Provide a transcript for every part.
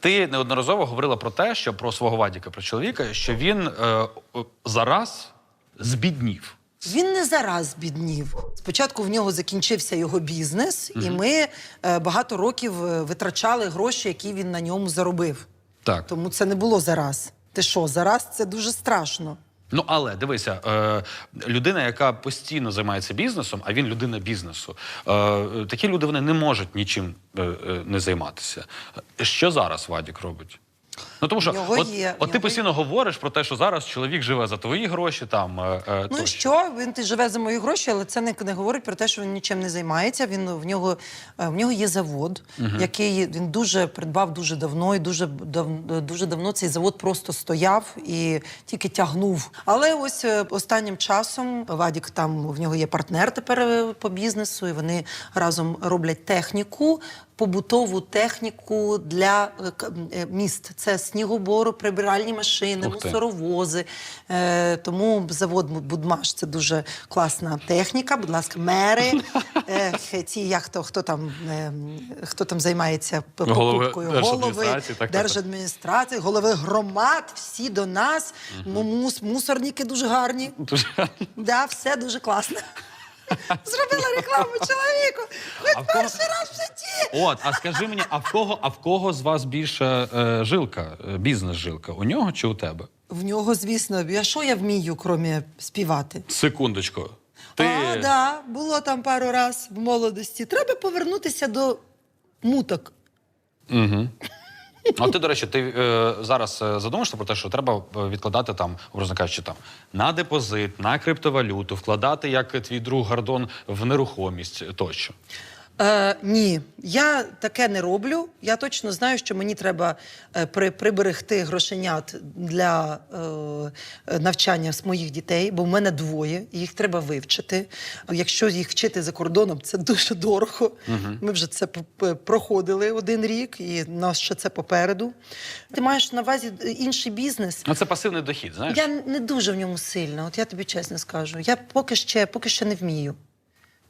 Ти неодноразово говорила про те, що про свого Вадіка, про чоловіка, що він е, зараз збіднів. Він не зараз біднів. Спочатку в нього закінчився його бізнес, і ми е, багато років е, витрачали гроші, які він на ньому заробив. Так. Тому це не було зараз. Ти що, зараз це дуже страшно. Ну але дивися, е, людина, яка постійно займається бізнесом, а він людина бізнесу. Е, такі люди вони не можуть нічим е, е, не займатися. Що зараз Вадік робить? Ну тому що нього от, є, от ти нього постійно говориш про те, що зараз чоловік живе за твої гроші, там е, е, Ну тощо. що він ти живе за мої гроші, але це не, не говорить про те, що він нічим не займається. Він в нього е, в нього є завод, який він дуже придбав дуже давно, і дуже дав, дуже давно цей завод просто стояв і тільки тягнув. Але ось е, останнім часом Вадік там в нього є партнер тепер по бізнесу, і вони разом роблять техніку. Побутову техніку для е, е, міст це снігобору, прибиральні машини, мусоровози. Е, тому завод Будмаш це дуже класна техніка. Будь ласка, мери, ті, як то хто там хто там займається покупкою, голови держадміністрації, голови громад, всі до нас. Мусорники дуже гарні. Дуже- Да, все дуже класно. Зробила рекламу чоловіку. Хоч А в кого- перший раз в житті. От, а скажи мені, а в кого, а в кого з вас більше е, жилка, е, бізнес-жилка? У нього чи у тебе? В нього, звісно, а що я вмію, крім співати? Секундочку. Ти А, да, було там пару раз в молодості. Треба повернутися до муток. А ти, до речі, ти е, зараз е, задумаєшся про те, що треба е, відкладати там, образно кажучи, там на депозит, на криптовалюту, вкладати як твій друг Гордон в нерухомість тощо. Е, ні, я таке не роблю. Я точно знаю, що мені треба е, при, приберегти грошенят для е, навчання з моїх дітей, бо в мене двоє, і їх треба вивчити. Якщо їх вчити за кордоном, це дуже дорого. Ми вже це п- проходили один рік, і нас ще це попереду. Ти маєш на увазі інший бізнес. Ну, це пасивний дохід, знаєш? Я не дуже в ньому сильна, от я тобі чесно скажу. Я поки ще, поки ще не вмію.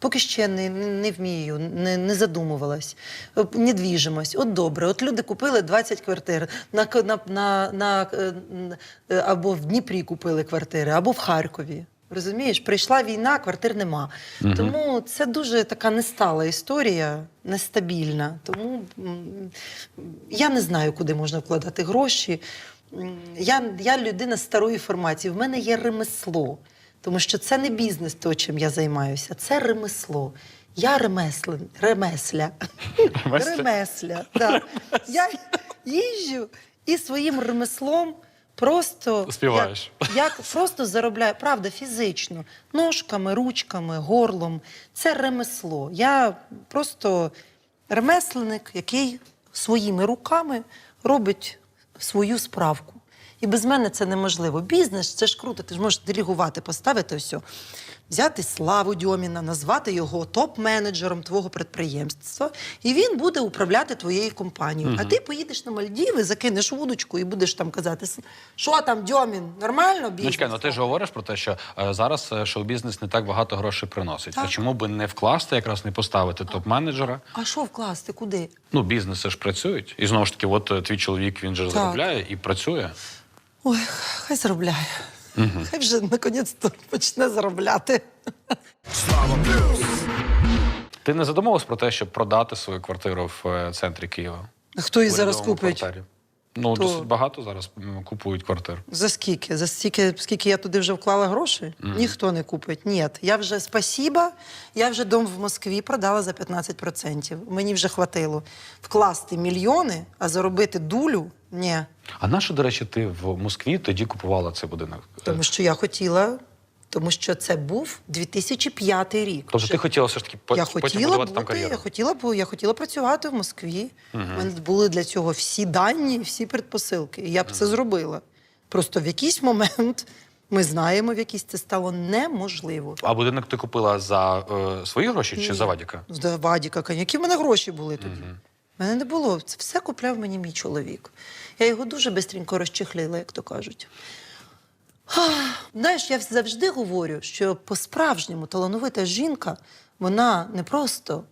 Поки ще не, не вмію, не, не задумувалась. Е, Недвіжимость. От добре, от люди купили 20 квартир на, на, на, на, е, н- е, або в Дніпрі купили квартири, або в Харкові. Розумієш, прийшла війна, квартир нема. Тому це дуже така нестала історія, нестабільна. Тому я не знаю, куди можна вкладати гроші. Я, я людина старої формації. В мене є ремесло. Тому що це не бізнес, то, чим я займаюся, це ремесло. Я ремеслен, ремесля. Ремесля? Да. Я їжджу і своїм ремеслом просто Співаєш. Як, як просто заробляю, правда, фізично, ножками, ручками, горлом. Це ремесло. Я просто ремесленник, який своїми руками робить свою справку. І без мене це неможливо. Бізнес це ж круто. Ти ж можеш делегувати, поставити все, взяти Славу Дьоміна, назвати його топ-менеджером твого підприємства, і він буде управляти твоєю компанією. А ти поїдеш на Мальдіви, закинеш вудочку і будеш там казати, що там, Дьомін, нормально бізнес? Ну чекай, ну ти ж говориш про те, що е, зараз е, шоу-бізнес не так багато грошей приносить. А Так. чому би не вкласти, якраз не поставити топ-менеджера? А що вкласти? Куди? Ну, бізнеси ж працюють. І знову ж таки, от е, твій чоловік він же заробляє і працює. Ой, хай заробляє. Хай вже наконець-то почне заробляти. Ти не задумувався про те, щоб продати свою квартиру в е, центрі Києва? Хто її зараз купить? кварталі? Ну, Хто? досить багато зараз купують квартир. За скільки? За стільки, скільки я туди вже вклала грошей? Ніхто не купить. Ні. Я вже спасіба, я вже дом в Москві продала за 15%. Мені вже хватило вкласти мільйони, а заробити дулю ні. А на що, до речі, ти в Москві тоді купувала цей будинок? Тому що я хотіла, тому що це був 2005 рік. Тобто ти хотіла все ж таки по- я потім хотіла будувати бути, там кар'єру? я хотіла, б- я хотіла працювати в Москві. У мене були для цього всі дані, всі предпосилки. І я б це зробила. Просто в якийсь момент ми знаємо, в якийсь це стало неможливо. А будинок ти купила за е, свої гроші чи за Вадіка? З Вадіка, коня. які в мене гроші були тоді. Мене не було. Це все купляв мені мій чоловік. Я його дуже бистренько розчехлила, як то кажуть. Знаєш, я завжди говорю, що по-справжньому талановита жінка, вона не просто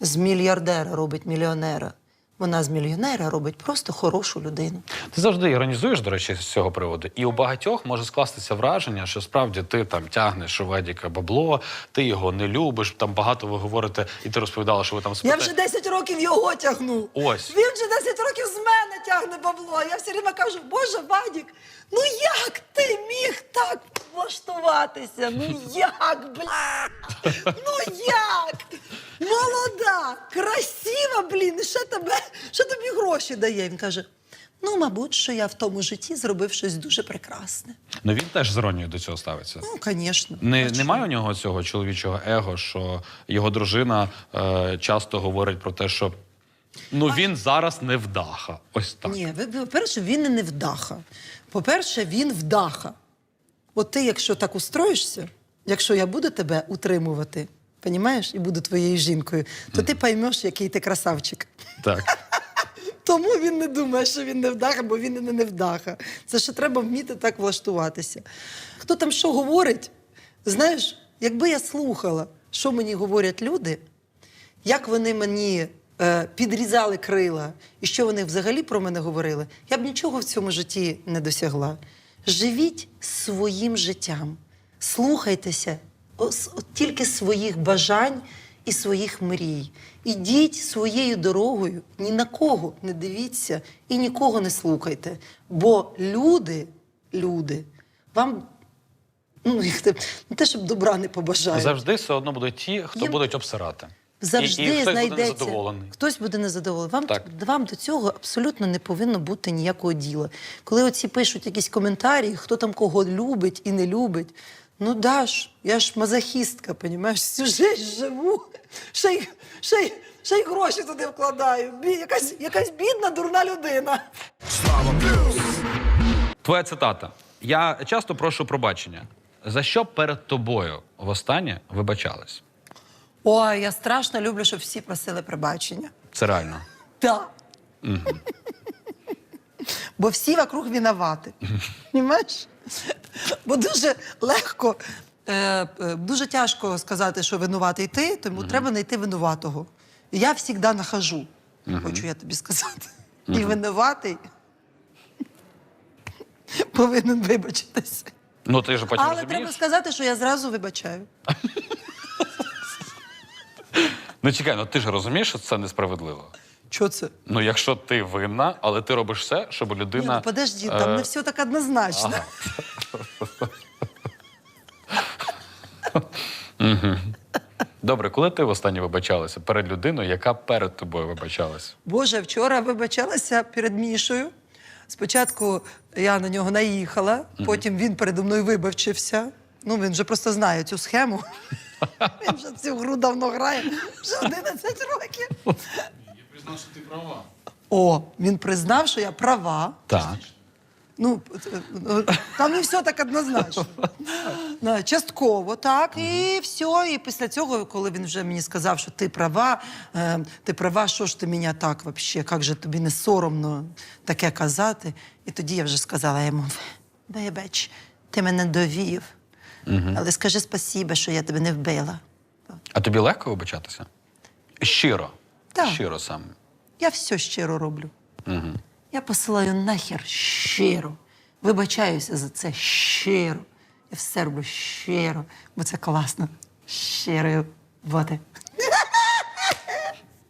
з мільярдера робить мільйонера. Вона з мільйонера робить просто хорошу людину. Ти завжди іронізуєш, до речі, з цього приводу. І у багатьох може скластися враження, що справді ти там тягнеш у Вадіка бабло, ти його не любиш. Там багато ви говорите, і ти розповідала, що ви там Я вже 10 років його тягну. Ось. Він вже 10 років з мене тягне бабло. Я все время кажу, Боже, Вадік, ну як ти міг так влаштуватися? Ну як, бля? Ну як? Молода, красива, блін, і ще тебе, ще тобі гроші дає. Він каже: ну, мабуть, що я в тому житті зробив щось дуже прекрасне. Ну він теж з іронією до цього ставиться. Ну, звісно. Не, немає у нього цього чоловічого его, що його дружина е, часто говорить про те, що ну він зараз не вдаха. Ось так. Ні, ви- ви- по-перше, він не вдаха. По-перше, він вдаха. От ти, якщо так устроїшся, якщо я буду тебе утримувати, понімаєш, і буду твоєю жінкою, то ти поймеш, який ти красавчик. Так. Тому він не думає, що він не вдаха, бо він і не невдаха. Це ще треба вміти так влаштуватися. Хто там що говорить? Знаєш, якби я слухала, що мені говорять люди, як вони мені е, підрізали крила і що вони взагалі про мене говорили, я б нічого в цьому житті не досягла. Живіть своїм життям, слухайтеся тільки своїх бажань і своїх мрій. Ідіть своєю дорогою, ні на кого не дивіться і нікого не слухайте. Бо люди, люди, вам ну, їх не те, щоб добра не побажають. Завжди все одно будуть ті, хто Їм- будуть обсирати. Завжди і, і хтось буде незадоволений. Хтось буде незадоволений. Вам, Так. вам до цього абсолютно не повинно бути ніякого діла. Коли оці пишуть якісь коментарі, хто там кого любить і не любить. Ну даш, я ж мазохістка, понімаєш, всю життя живу, ще й, ще й, ще й гроші туди вкладаю. Бі, якась, якась бідна, дурна людина. Слава. Твоя цитата. Я часто прошу пробачення. За що перед тобою востаннє вибачались? Ой, я страшно люблю, щоб всі просили пробачення. Це реально. Так. Бо всі вокруг винувати. Понимаєш? Бо дуже легко, е, е, дуже тяжко сказати, що винуватий ти, тому треба знайти винуватого. Я завжди нахожу, хочу я тобі сказати. І винуватий повинен вибачитися. Ну ти ж потім Але розумієш. треба сказати, що я зразу вибачаю. Ну чекай, ну ти ж розумієш, що це несправедливо. Що це? Ну, якщо ти винна, але ти робиш все, щоб людина. Ні, ну подожди, там е, не все так однозначно. Добре, коли ти востаннє вибачалася перед людиною, яка перед тобою вибачалась? Боже, вчора вибачалася перед Мішою. Спочатку я на нього наїхала, потім він передо мною вибачився. Ну, він вже просто знає цю схему. Він вже цю гру давно грає, вже 11 років. Я признав, що ти права. О, він признав, що я права. Так. Ну, там не все так однозначно. Частково, так, і все. І після цього, коли він вже мені сказав, що ти права, е, ти права, що ж ти мене так взагалі, як же тобі не соромно таке казати. І тоді я вже сказала йому: вибач, ти мене довів. Але скажи спасіба, що я тебе не вбила. А тобі легко вибачатися? Щиро. Так. Щиро саме. Я все щиро роблю. Угу. Я посилаю нахер щиро. Вибачаюся за це щиро. Я все роблю щиро, бо це класно. Щирою бути.